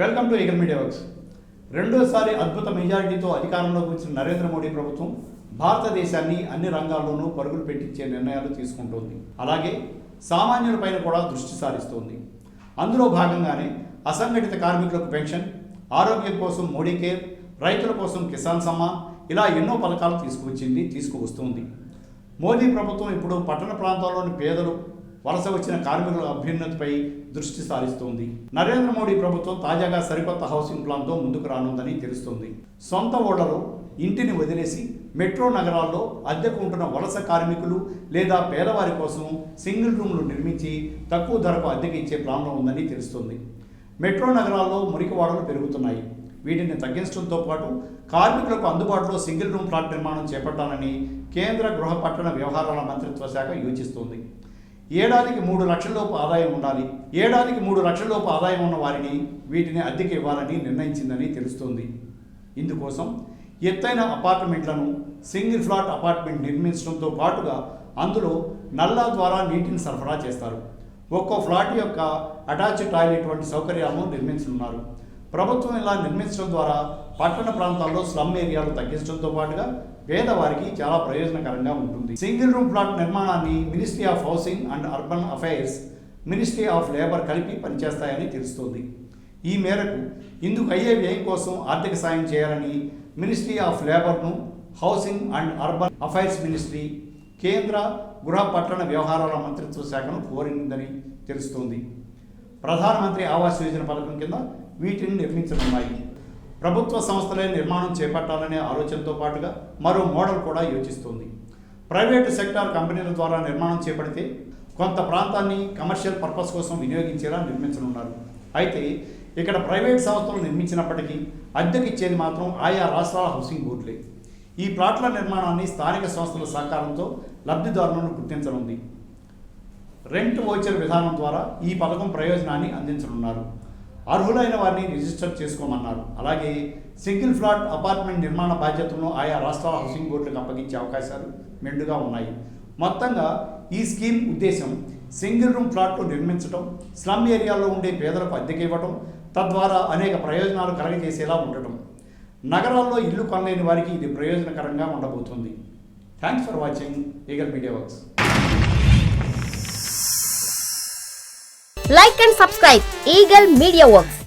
Welcome to eagle media works రెండోసారి అద్భుత మెజారిటీతో అధికారంలోకి వచ్చిన నరేంద్ర మోడీ ప్రభుత్వం భారతదేశాన్ని అన్ని రంగాల్లోనూ పరుగులు పెట్టించే నిర్ణయాలు తీసుకుంటోంది. అలాగే సామాన్యులపైన కూడా దృష్టి సారిస్తోంది. అందులో భాగంగానే అసంఘటిత కార్మికులకు పెన్షన్ ఆరోగ్యం కోసం మోడీ కేర్ రైతుల కోసం కిసాన్ సమ్మాన్ ఇలా ఎన్నో పథకాలు తీసుకువచ్చింది తీసుకువస్తుంది. మోదీ ప్రభుత్వం ఇప్పుడు పట్టణ ప్రాంతాల్లోని పేదలు వలస వచ్చిన కార్మికుల అభ్యున్నతిపై దృష్టి సారిస్తోంది. నరేంద్ర మోడీ ప్రభుత్వం తాజాగా సరికొత్త హౌసింగ్ ప్లాన్తో ముందుకు రానుందని తెలుస్తోంది. సొంత ఓడలో ఇంటిని వదిలేసి మెట్రో నగరాల్లో అద్దెకు ఉంటున్న వలస కార్మికులు లేదా పేదవారి కోసం సింగిల్ రూమ్లు నిర్మించి తక్కువ ధరకు అద్దెకి ఇచ్చే ప్లాన్లో ఉందని తెలుస్తోంది. మెట్రో నగరాల్లో మురికివాడలు పెరుగుతున్నాయి. వీటిని తగ్గించడంతో పాటు కార్మికులకు అందుబాటులో సింగిల్ రూమ్ ఫ్లాట్ నిర్మాణం చేపట్టాలని కేంద్ర గృహ పట్టణ వ్యవహారాల మంత్రిత్వ శాఖ యోచిస్తోంది. ఏడాదికి మూడు లక్షలలోపు ఆదాయం ఉండాలి. ఏడాదికి మూడు లక్షలలోపు ఆదాయం ఉన్న వారిని వీటిని అద్దెకి ఇవ్వాలని నిర్ణయించిందని తెలుస్తోంది. ఇందుకోసం ఎత్తైన అపార్ట్మెంట్లను సింగిల్ ఫ్లాట్ అపార్ట్మెంట్ నిర్మించడంతో పాటుగా అందులో నల్లా ద్వారా నీటిని సరఫరా చేస్తారు. ఒక్కో ఫ్లాట్ యొక్క అటాచ్డ్ టాయిలెట్ వంటి సౌకర్యాలను నిర్మించనున్నారు. ప్రభుత్వం ఇలా నిర్మించడం ద్వారా పట్టణ ప్రాంతాల్లో స్లమ్ ఏరియాలు తగ్గించడంతో పాటుగా పేదవారికి చాలా ప్రయోజనకరంగా ఉంటుంది. సింగిల్ రూమ్ ప్లాట్ నిర్మాణాన్ని ministry of housing and urban affairs ministry of labour కలిపి పనిచేస్తాయని తెలుస్తోంది. ఈ మేరకు ఇందుకు అయ్యే వ్యయం కోసం ఆర్థిక సాయం చేయాలని ministry of లేబర్ను housing and urban affairs ministry కేంద్ర గృహ పట్టణ వ్యవహారాల మంత్రిత్వ శాఖను కోరిందని తెలుస్తోంది. ప్రధానమంత్రి ఆవాస్ యోజన పథకం కింద వీటిని నిర్మించనున్నాయి. ప్రభుత్వ సంస్థలే నిర్మాణం చేపట్టాలనే ఆలోచనతో పాటుగా మరో మోడల్ కూడా యోచిస్తోంది. ప్రైవేటు సెక్టార్ కంపెనీల ద్వారా నిర్మాణం చేపడితే కొంత ప్రాంతాన్ని కమర్షియల్ పర్పస్ కోసం వినియోగించేలా నిర్మించనున్నారు. అయితే ఇక్కడ ప్రైవేట్ సంస్థలు నిర్మించినప్పటికీ అద్దెకిచ్చేది మాత్రం ఆయా రాష్ట్రాల హౌసింగ్ బోర్డులే. ఈ ప్లాట్ల నిర్మాణాన్ని స్థానిక సంస్థల సహకారంతో లబ్ధిదారులను గుర్తించనుంది. రెంట్ ఓచర్ విధానం ద్వారా ఈ పథకం ప్రయోజనాన్ని అందించనున్నారు. అర్హులైన వారిని రిజిస్టర్ చేసుకోమన్నారు. అలాగే సింగిల్ ఫ్లాట్ అపార్ట్మెంట్ నిర్మాణ బాధ్యతలను ఆయా రాష్ట్రాల హౌసింగ్ బోర్డులకు అప్పగించే అవకాశాలు మెండుగా ఉన్నాయి. మొత్తంగా ఈ స్కీమ్ ఉద్దేశం సింగిల్ రూమ్ ఫ్లాట్లు నిర్మించడం స్లమ్ ఏరియాలో ఉండే పేదలకు అద్దెకి ఇవ్వడం తద్వారా అనేక ప్రయోజనాలు కలగజేసేలా ఉండటం. నగరాల్లో ఇల్లు కొనలేని వారికి ఇది ప్రయోజనకరంగా ఉండబోతుంది. Thanks for watching eagle media works like and subscribe Eagle Media Works.